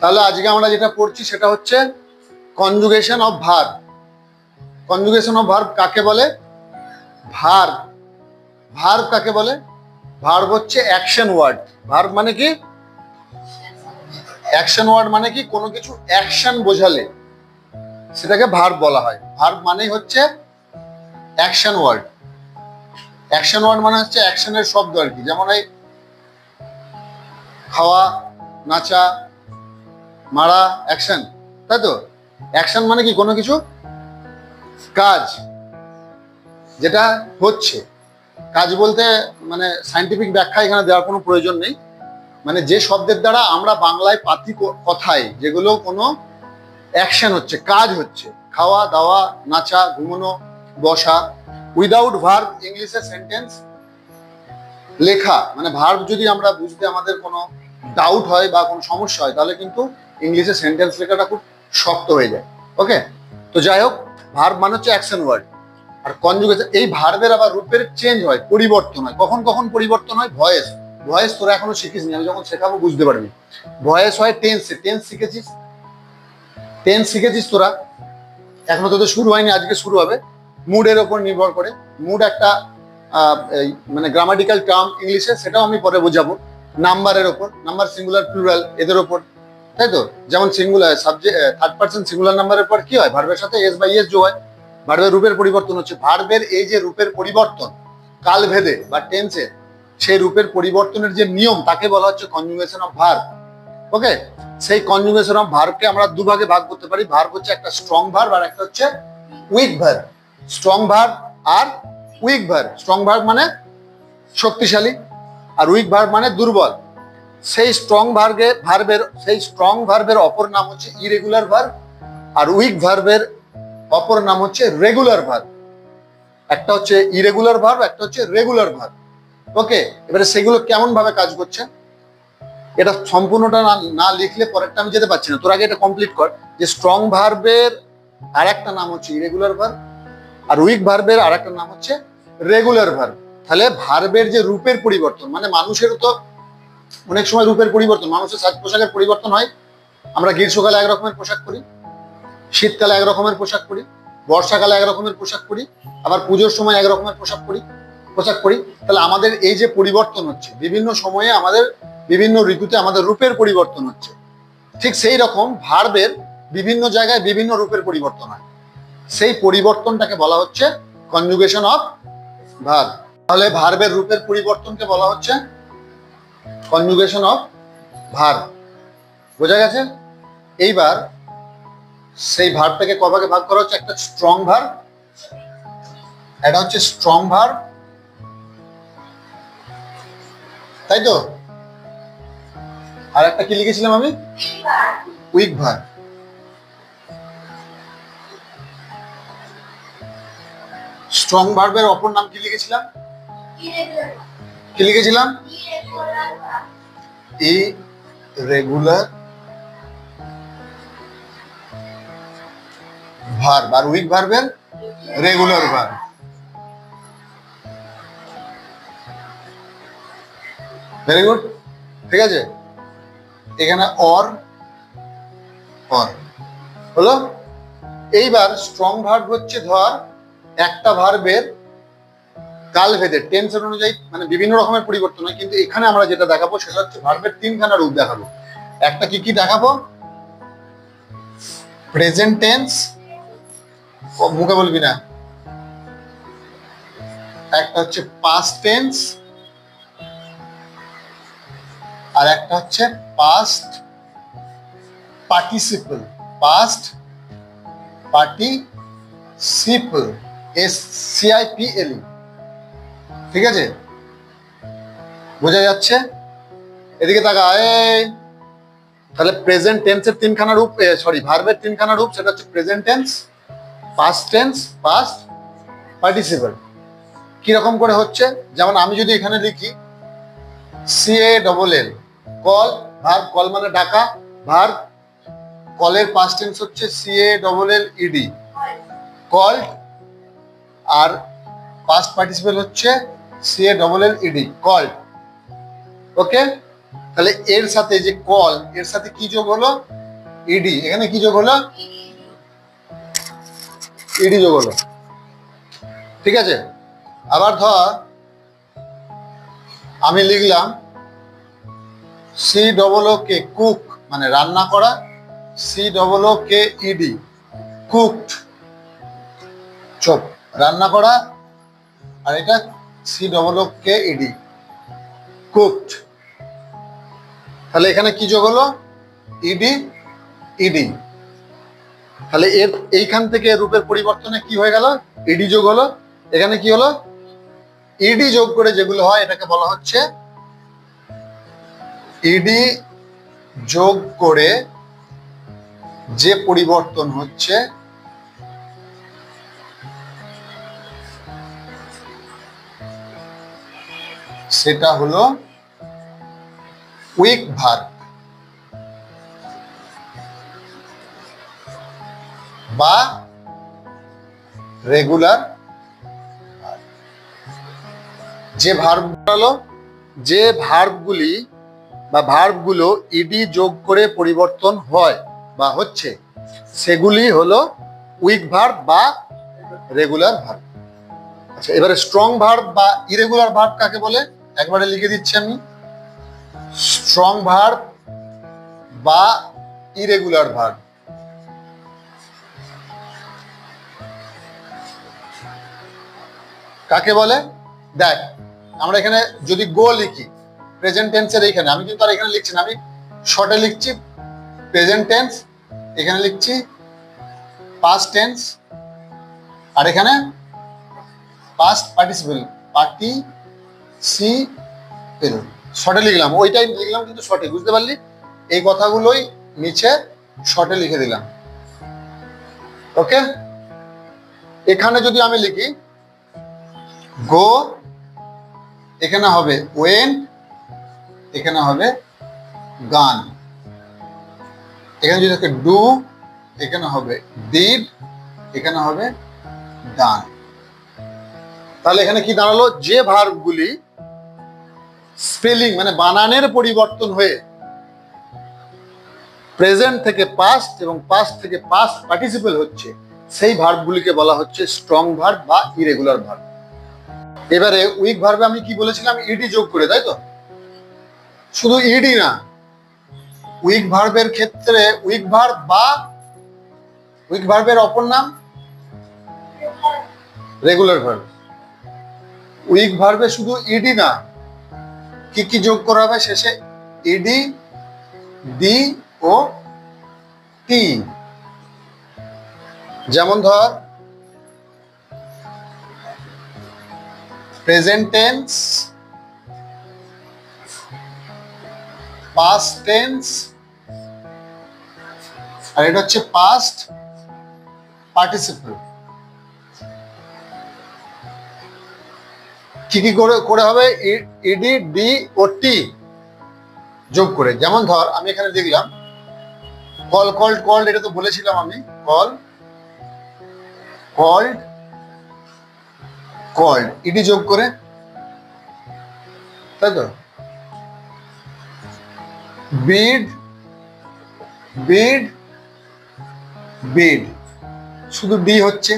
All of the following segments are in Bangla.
তাহলে আজকে আমরা যেটা পড়ছি সেটা হচ্ছে conjugation of verb conjugation of verb কাকে বলে? ভার ভার্ব কাকে বলে? ভার্ব হচ্ছে অ্যাকশন ওয়ার্ড ভার্ব মানে কি? অ্যাকশন ওয়ার্ড মানে কি? কোনো কিছু অ্যাকশন বোঝালে সেটাকে ভার্ব বলা হয়। ভার্ব মানেই হচ্ছে অ্যাকশন ওয়ার্ড অ্যাকশন ওয়ার্ড মানে হচ্ছে অ্যাকশনের শব্দ আর কি। যেমন এই খাওয়া, নাচা মারা অ্যাকশন তাই তো? অ্যাকশন মানে কি, কোনো কিছু? কাজ, যেটা হচ্ছে। কাজ বলতে মানে সাইন্টিফিক ব্যাখ্যা এখানে দেওয়ার কোনো প্রয়োজন নেই। মানে যে শব্দের দ্বারা আমরা বাংলায় পাতি কথায় যেগুলো কোনো অ্যাকশন হচ্ছে, কাজ হচ্ছে, খাওয়া, দাওয়া, নাচা, ঘুমানো, বসা উইদাউট ভার্ব ইংলিশে সেন্টেন্স লেখা মানে ভার্ব যদি আমরা বুঝতে আমাদের কোনো ডাউট হয় বা কোনো সমস্যা হয়, তাহলে কিন্তু ইংলিশে সেন্টেন্স লেখাটা খুব শক্ত হয়ে যায়। ওকে তো যাই হোক ভার্ব মানে হচ্ছে অ্যাকশন ওয়ার্ড আর কনজুগেশন এই ভার্বের আবার রূপের চেঞ্জ হয়, পরিবর্তন হয়। কখন কখন পরিবর্তন হয়? ভয়েস ভয়েস তোরা এখনও শিখিসনি, আমি যখন শেখাবো বুঝতে পারবি। ভয়েস হয় টেন্সে টেন্স শিখেছিস? টেন্স শিখেছিস তোরা? এখনও তোদের শুরু হয়নি, আজকে শুরু হবে। মুডের ওপর নির্ভর করে। মুড একটা মানে গ্রামাটিক্যাল টার্ম ইংলিশে, সেটাও আমি পরে বোঝাবো। নাম্বারের ওপর। নাম্বার সিঙ্গুলার প্লুরাল এদের ওপর। তাই তো? যেমন singular subject third person singular নাম্বারের পর কি হয়? ভার্বের সাথে এস বাই এস যোগ হয়। ভার্বের রূপের পরিবর্তন হচ্ছে। ভার্বের এই যে রূপের পরিবর্তন, কালভেদে বা টেন্সে সেই রূপের পরিবর্তনের যে নিয়ম, তাকে বলা হচ্ছে কনজুগেশন অফ ভার্ব ওকে সেই কনজুগেশন অফ ভার্বকে আমরা দুভাগে ভাগ করতে পারি। ভার্ব হচ্ছে একটা স্ট্রং ভার্ব আর একটা হচ্ছে উইক ভার্ব স্ট্রং ভার্ব আর উইক ভার্ব স্ট্রং ভার্ব মানে শক্তিশালী। আর উইক ভার্ব মানে দুর্বল। সেই স্ট্রং ভার্বে ভার্বের সেই স্ট্রং ভার্বের অপর নাম হচ্ছে ইরেগুলার ভার্ব আর উইক ভার্বের অপর নাম হচ্ছে রেগুলার ভার্ব একটা হচ্ছে ইরেগুলার ভার্ব একটা হচ্ছে রেগুলার ভার্ব ওকে এবারে সেগুলো কেমন ভাবে কাজ করছে? এটা সম্পূর্ণটা না লিখলে পরেরটা আমি যেতে পারছি না। তোর আগে এটা কমপ্লিট কর। যে স্ট্রং ভার্বের আর একটা নাম হচ্ছে ইরেগুলার ভার্ব আর উইক ভার্বের আর একটা নাম হচ্ছে রেগুলার ভার্ব তাহলে ভার্বের যে রূপের পরিবর্তন মানে মানুষেরও তো অনেক সময় রূপের পরিবর্তন, মানুষের সাজ পোশাকের পরিবর্তন হয়। আমরা গ্রীষ্মকালে এক রকমের পোশাক পরি, শীতকালে এক রকমের পোশাক পরি, বর্ষাকালে এক রকমের পোশাক পরি, আবার পুজোর সময় এক রকমের পোশাক পরি পোশাক পরি। তাহলে আমাদের এই যে পরিবর্তন হচ্ছে, বিভিন্ন সময়ে আমাদের বিভিন্ন ঋতুতে আমাদের রূপের পরিবর্তন হচ্ছে। ঠিক সেই রকম ভার্বের বিভিন্ন জায়গায় বিভিন্ন রূপের পরিবর্তন হয়। সেই পরিবর্তনটাকে বলা হচ্ছে কনজুগেশন অফ ভার্ব তাহলে ভার্বের রূপের পরিবর্তনকে বলা হচ্ছে কনজুগেশন অফ ভার বোঝা গেছে? এইবার সেই ভার্বটাকে কভাগে ভাগ করা হচ্ছে? একটা স্ট্রং ভার্ব এটা হচ্ছে স্ট্রং ভার্ব তাই তো? আর একটা কি লিখেছিলাম আমি? উইক ভার স্ট্রং ভার্বের অপর নাম কি লিখেছিলাম? কি লিখেছিলাম? রেগুলার ভার্ব আর উইক ভার্বের রেগুলার ভার্ব ভেরি গুড ঠিক আছে? এখানে অর অর হলো? এইবার স্ট্রং ভার্ব হচ্ছে ধর একটা ভার্বের কাল ভেদে টেন্সের অনুযায়ী মানে বিভিন্ন রকমের পরিবর্তন হয়, কিন্তু এখানে আমরা যেটা দেখাবো সেটা হচ্ছে ভার্বের তিনখানা রূপ দেখাবো। একটা কি কি দেখাবো? প্রেজেন্ট টেন্স মুখে বলবি না। একটা হচ্ছে পাস্ট টেন্স আর একটা হচ্ছে past participle past participle S CIPL ঠিক আছে? বোঝা যাচ্ছে? এদিকে তাকা, এই, তাহলে প্রেজেন্ট টেন্সের তিনখানা রূপ সরি ভার্বের তিনখানা রূপ, সেটা হচ্ছে present tense past tense past participle কীরকম করে হচ্ছে? যেমন আমি যদি এখানে লিখি C A double L call ভার কল মানে ডাকা ভার কলের পাস্ট টেন্স হচ্ছে C A double L ED call R past participle হচ্ছে C A double L ED called okay তাহলে এর সাথে যে কল এর সাথে কি যোগ হলো? ইডি এখানে কি যোগ হলো? ইডি যোগ হলো। ঠিক আছে? আবার ধর, আমি লিখলাম C double O K cook মানে রান্না করা C double O K ED cooked chop, রান্না করা, আর এটা C double K ED cooked তাহলে এখানে কি যোগ হলো? ইডি ইডি তাহলে এর এইখান থেকে রূপের পরিবর্তনে কি হয়ে গেল? ইডি যোগ হলো। এখানে কি হলো? ইডি যোগ করে যেগুলো হয়, এটাকে বলা হচ্ছে ইডি যোগ করে যে পরিবর্তন হচ্ছে সেটা হলো উইক ভার্ব। বা রেগুলার যে ভার্ব হলো যে ভার্বগুলি বা ভার্বগুলো ইডি যোগ করে পরিবর্তন হয় বা হচ্ছে, সেগুলি হলো উইক ভার্ব বা রেগুলার ভার্ব। আচ্ছা এবারে স্ট্রং ভার্ব বা ইরেগুলার ভার্ব কাকে বলে? একবারে লিখে দিচ্ছি আমি। স্ট্রং ভার্ব বা ইরেগুলার ভার্ব কাকে বলে? দেখ, আমরা এখানে যদি গো লিখি প্রেজেন্ট টেন্সের এইখানে, আমি কিন্তু আর এখানে লিখছি না, আমি শর্টে লিখছি প্রেজেন্ট টেন্স এখানে লিখছি পাস্ট টেন্স আর এখানে পাস্ট পার্টিসিপেল পার্টি সি পেল শর্টে লিখলাম। ওইটাই লিখলাম কিন্তু শর্টে বুঝতে পারলি? এই কথাগুলোই নিচে শর্টে লিখে দিলাম। ওকে এখানে যদি আমি লিখি গো এখানে হবে ওয়েন এখানে হবে গান। এখানে যদি থাকে ডু এখানে হবে ডিড এখানে হবে ডান তাহলে এখানে কি দাঁড়াল? যে ভার্বগুলি স্পেলিং মানে বানানের পরিবর্তন হয়ে প্রেজেন্ট থেকে পাস্ট এবং পাস্ট থেকে পাস্ট পার্টিসিপেল হচ্ছে, সেই ভার্বগুলিকে বলা হচ্ছে স্ট্রং ভার্ব বা ইরেগুলার ভার্ব এবারে উইক ভার্বে আমি কি বলেছিলাম? ইডি যোগ করে, তাই তো? শুধু ইডি না উইক ভার্বের ক্ষেত্রে উইক ভার্ব বা উইক ভার্বের অপর নাম রেগুলার ভার্ব উইক ভার্বে শুধু ইডি না কি কি যোগ করা হবে শেষে? ইডি ডি ও টি যেমন ধর প্রেজেন্ট টেন্স পাস্ট টেন্স আর এটা হচ্ছে পাস্ট পার্টিসিপল কি কি করে করে হবে? ইডি ডি ও টি। যোগ করে। যেমন ধর, আমি এখানে দেখলাম কল কল্ড কল্ড এটা তো বলেছিলাম আমি কল কল্ড কল্ড ইডি যোগ করে, তাই তো? বিড বিড বিড শুধু ডি হচ্ছে,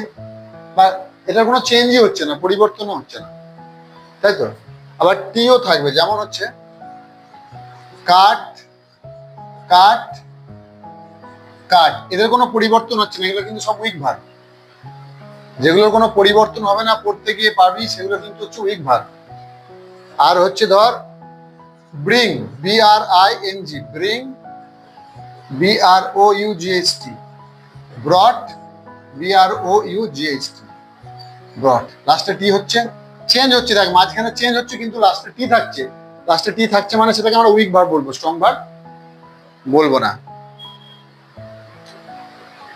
বা এটার কোনো চেঞ্জই হচ্ছে না, পরিবর্তনও হচ্ছে না। তাই তো? আবার টিও থাকবে, যেমন হচ্ছে কাট কাট কাট। এদের কোনো পরিবর্তন হচ্ছে না, এগুলো কিন্তু সব উইক ভাগ যেগুলোর কোনো পরিবর্তন হবে না, পড়তে গিয়ে পারবি, সেগুলো কিন্তু হচ্ছে উইক ভাগ আর হচ্ছে ধর bring B R I N G bring B R O U G H T brought B R O U G H T brought লাস্টে টি হচ্ছে চেঞ্জ হচ্ছে, দেখ, মাঝখানে চেঞ্জ হচ্ছে, কিন্তু লাস্টে টি থাকছে। লাস্টে টি থাকছে মানে সেটাকে আমরা উইক ভার্ব বলব স্ট্রং ভার্ব বলব না।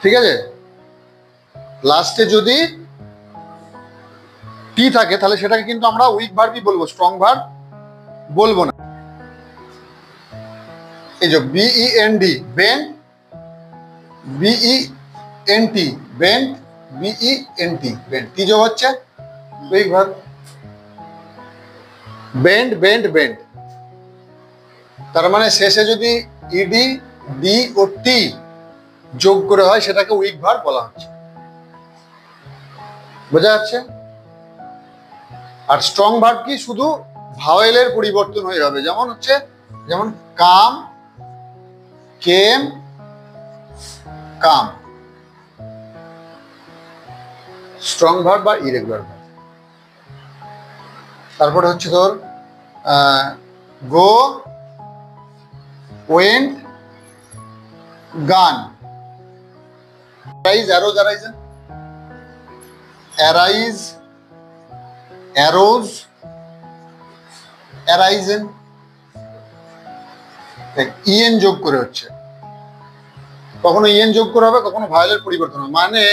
ঠিক আছে? লাস্টে যদি টি থাকে, তাহলে সেটাকে কিন্তু আমরা উইক ভার্বই বলব স্ট্রং ভার্ব বলব না। এই যে B N D bend B N T bent B N T bent T যোগ হচ্ছে weak verb bend bend bend. তার মানে শেষে যদি ইডি, ডি ও টি যোগ করে হয়, সেটাকে উইক ভার্ব বলা হচ্ছে। বোঝা যাচ্ছে? আর স্ট্রং ভার্ব কি? শুধু ভাওয়েলের পরিবর্তন হয়ে যাবে। যেমন হচ্ছে, যেমন come, came, come. Strong verb বা ইরেগুলার তারপরে হচ্ছে তোর go went gone arose arise arose arisen E N করে হচ্ছে। কখনো ইএন যোগ করে হবে, কখনো ভায়োলের পরিবর্তন হবে। মানে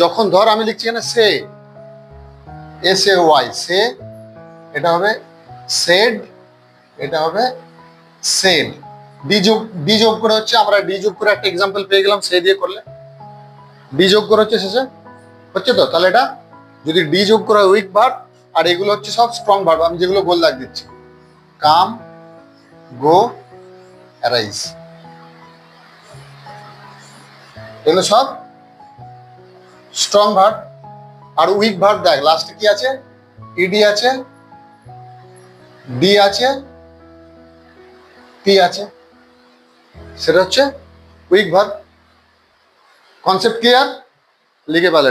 যখন ধর আমি লিখছি এখানে সে এস এ ওয়াই, সে এটা হবে সেড এটা হবে সেড ডি যোগ ডি যোগ করে হচ্ছে আমরা ডি যোগ করে একটা এক্সাম্পল পেয়ে গেলাম সে দিয়ে করলে। ডি যোগ করে হচ্ছে শেষে, হচ্ছে তো? তাহলে এটা যদি ডি যোগ করে উইক ভার্ব আর এগুলো হচ্ছে সব স্ট্রং ভার্ব আমি যেগুলো গোল দাগ দিচ্ছি। কাম, গো অ্যারাইজ এগুলো সব স্ট্রং ভার্ব আর উইক ভার্ব দেখ লাস্টে কি আছে? ইডি আছে ডি আছে পি আছে। সেটা হচ্ছে উইক ভার্ব কনসেপ্ট ক্লিয়ার লিখে পালে।